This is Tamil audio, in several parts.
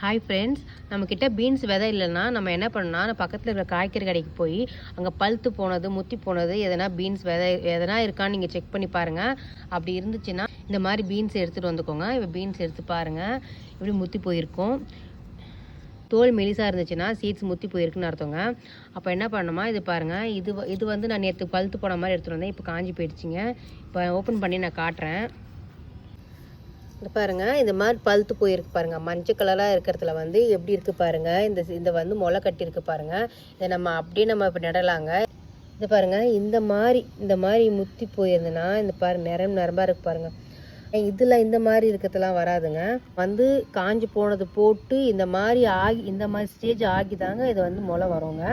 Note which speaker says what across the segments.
Speaker 1: ஹாய் ஃப்ரெண்ட்ஸ் நம்மக்கிட்ட பீன்ஸ் விதை இல்லைன்னா நம்ம என்ன பண்ணோம்னா பக்கத்தில் இருக்கிற காய்கறி கடைக்கு போய் அங்கே பழுத்து போனது முத்தி போனது எதனா பீன்ஸ் விதை எதனா இருக்கான்னு நீங்கள் செக் பண்ணி பாருங்கள் அப்படி இருந்துச்சுன்னா இந்த மாதிரி பீன்ஸ் எடுத்துகிட்டு வந்துக்கோங்க. இப்போ பீன்ஸ் எடுத்து பாருங்கள் இப்படி முத்தி போயிருக்கும். தோல் மெலிசாக இருந்துச்சுன்னா சீட்ஸ் முத்தி போயிருக்குன்னு அர்த்தங்க. அப்போ என்ன பண்ணணுமா இது பாருங்கள் இது இது வந்து நான் நேற்று பழுத்து போன மாதிரி எடுத்துகிட்டு வந்தேன். இப்போ காஞ்சி போயிடுச்சுங்க. இப்போ ஓப்பன் பண்ணி நான் காட்டுறேன். பாருங்கள் பாருங்க இந்த மாதிரி பழுத்து போயிருக்கு பாருங்கள் மஞ்சள் கலராக இருக்கிறதுல வந்து எப்படி இருக்குது பாருங்கள் இந்த இந்த வந்து முளை கட்டியிருக்கு பாருங்கள் இதை நம்ம அப்படியே நம்ம இப்போ நடலாங்க. இது பாருங்க இந்த மாதிரி இந்த மாதிரி முத்தி போயிருந்துன்னா இந்த பாரு நிறம் நிரம்பாக இருக்குது பாருங்கள் இதில் இந்த மாதிரி இருக்கிறதுலாம் வராதுங்க. வந்து காஞ்சி போனது போட்டு இந்த மாதிரி ஆகி இந்த மாதிரி ஸ்டேஜ் ஆகி தாங்க இது வந்து முளை வருங்க.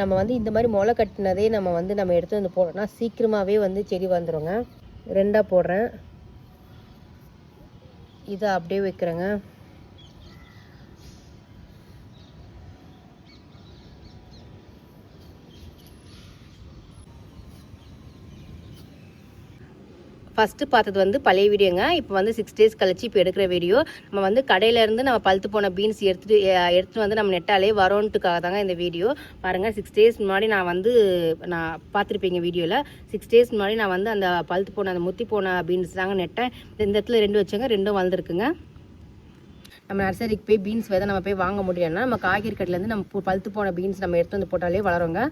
Speaker 1: நம்ம வந்து இந்த மாதிரி முளை கட்டினதே நம்ம வந்து நம்ம எடுத்து வந்து போடணும்னா சீக்கிரமாகவே வந்து செடி வந்துருங்க. ரெண்டாக போடுறேன். இதை அப்படியே வைக்கிறேங்க. ஃபஸ்ட்டு பார்த்தது வந்து பழைய வீடியோங்க. இப்போ வந்து சிக்ஸ் டேஸ் கழிச்சு இப்போ எடுக்கிற வீடியோ. நம்ம வந்து கடையிலேருந்து நம்ம பழுத்து போன பீன்ஸ் எடுத்துட்டு எடுத்துகிட்டு வந்து நம்ம நெட்டாலே வரோன்ட்டுக்காக தாங்க இந்த வீடியோ. பாருங்கள் சிக்ஸ் டேஸ் முன்னாடி நான் வந்து நான் பார்த்துருப்பீங்க வீடியோவில் சிக்ஸ் டேஸ் முன்னாடி நான் வந்து அந்த பழுத்து போன அந்த முத்தி போன பீன்ஸ் தாங்க நெட்டேன் இந்த இடத்துல ரெண்டு வச்சேங்க ரெண்டும் வளர்ந்துருக்குங்க. நம்ம நர்சரிக்கு போய் பீன்ஸ் விதை நம்ம போய் வாங்க முடியலன்னா நம்ம காய்கறி கடையிலேருந்து நம்ம பழுத்து போன பீன்ஸ் நம்ம எடுத்து வந்து போட்டாலே வளருங்க.